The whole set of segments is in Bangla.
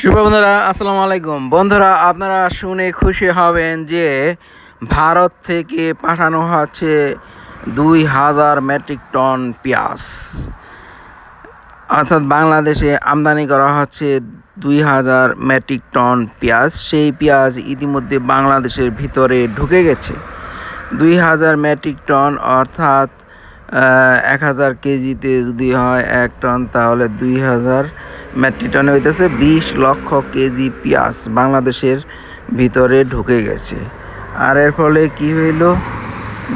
শুভ বন্ধুরা আসসালামু আলাইকুম। বন্ধুরা, আপনারা শুনে খুশি হবেন যে ভারত থেকে পাঠানো হচ্ছে দুই হাজার মেট্রিক টন পেঁয়াজ। অর্থাৎ বাংলাদেশে আমদানি করা হচ্ছে দুই হাজার মেট্রিক টন পেঁয়াজ। সেই পেঁয়াজ ইতিমধ্যে বাংলাদেশের ভিতরে ঢুকে গেছে। দুই হাজার মেট্রিক টন, অর্থাৎ এক হাজার কেজিতে যদি হয় এক টন, তাহলে দুই হাজার মেট্রিক হইতেছে বিশ লক্ষ কেজি পেঁয়াজ বাংলাদেশের ভিতরে ঢুকে গেছে। আর এর ফলে কি হইল?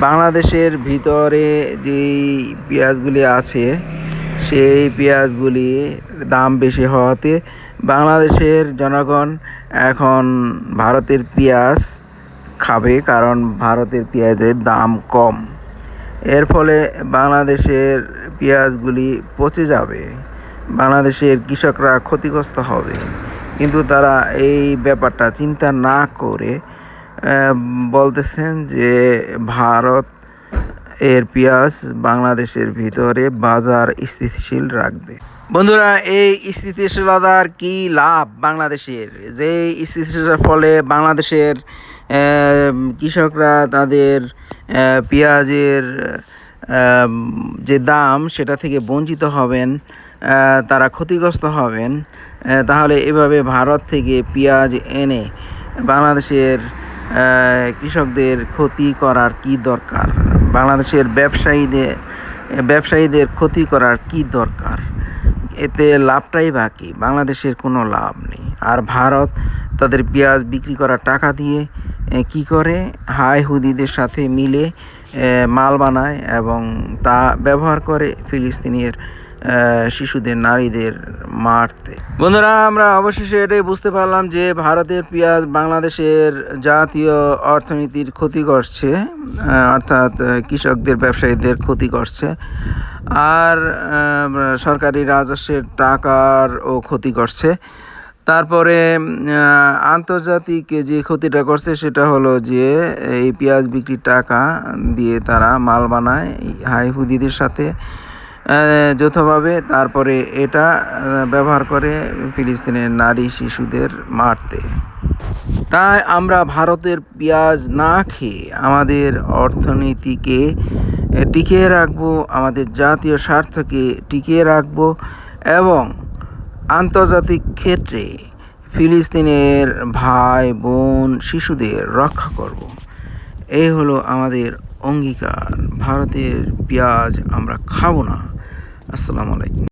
বাংলাদেশের ভিতরে যেই পেঁয়াজগুলি আছে, সেই পেঁয়াজগুলি দাম বেশি হওয়াতে বাংলাদেশের জনগণ এখন ভারতের পেঁয়াজ খাবে কারণ ভারতের পেঁয়াজের দাম কম। এর ফলে বাংলাদেশের পেঁয়াজগুলি পচে যাবে। বাংলাদেশের কৃষকরা ক্ষতিগ্রস্ত হবে। কিন্তু তারা এই ব্যাপারটা চিন্তা না করে বলতেছেন যে ভারত এর পেঁয়াজ বাংলাদেশের ভিতরে বাজার স্থিতিশীল রাখবে। বন্ধুরা, এই স্থিতিশীলতার কি লাভ বাংলাদেশের? যে স্থিতিশীলতার ফলে বাংলাদেশের কৃষকরা তাদের পেঁয়াজের যে দাম সেটা থেকে বঞ্চিত হবেন। তারা ক্ষতিগ্রস্ত হবেন। তাহলে এভাবে ভারত থেকে পেঁয়াজ এনে বাংলাদেশের কৃষকদের ক্ষতি করার কি দরকার? বাংলাদেশের ব্যবসায়ীদের ব্যবসায়ীদের ক্ষতি করার কি দরকার? এতে লাভটাই বাকি, বাংলাদেশের কোনো লাভ নেই। আর ভারত তাদের পেঁয়াজ বিক্রি করার টাকা দিয়ে কি করে? হাই হুদিদের সাথে মিলে মাল বানায় এবং তা ব্যবহার করে ফিলিস্তিনের শিশুদের, নারীদের মারতে। বন্ধুরা, আমরা অবশেষে এটাই বুঝতে পারলাম যে ভারতের পেঁয়াজ বাংলাদেশের জাতীয় অর্থনীতির ক্ষতি করছে অর্থাৎ কৃষকদের, ব্যবসায়ীদের ক্ষতি করছে, আর সরকারি রাজস্বের টাকার ও ক্ষতি করছে। তারপরে আন্তর্জাতিক যে ক্ষতিটা করছে সেটা হলো যে এই পেঁয়াজ বিক্রির টাকা দিয়ে তারা মাল বানায় হাই হুদিদের সাথে যৌথভাবে তারপরে এটা ব্যবহার করে ফিলিস্তিনের নারী শিশুদের মারতে। তাই আমরা ভারতের পেঁয়াজ না খেয়ে আমাদের অর্থনীতিকে টিকিয়ে রাখব, আমাদের জাতীয় স্বার্থকে টিকিয়ে রাখব এবং আন্তর্জাতিক ক্ষেত্রে ফিলিস্তিনের ভাই, বোন, শিশুদের রক্ষা করব। এই হলো আমাদের অঙ্গীকার। ভারতের পেঁয়াজ আমরা খাব না। আসসালামু আলাইকুম।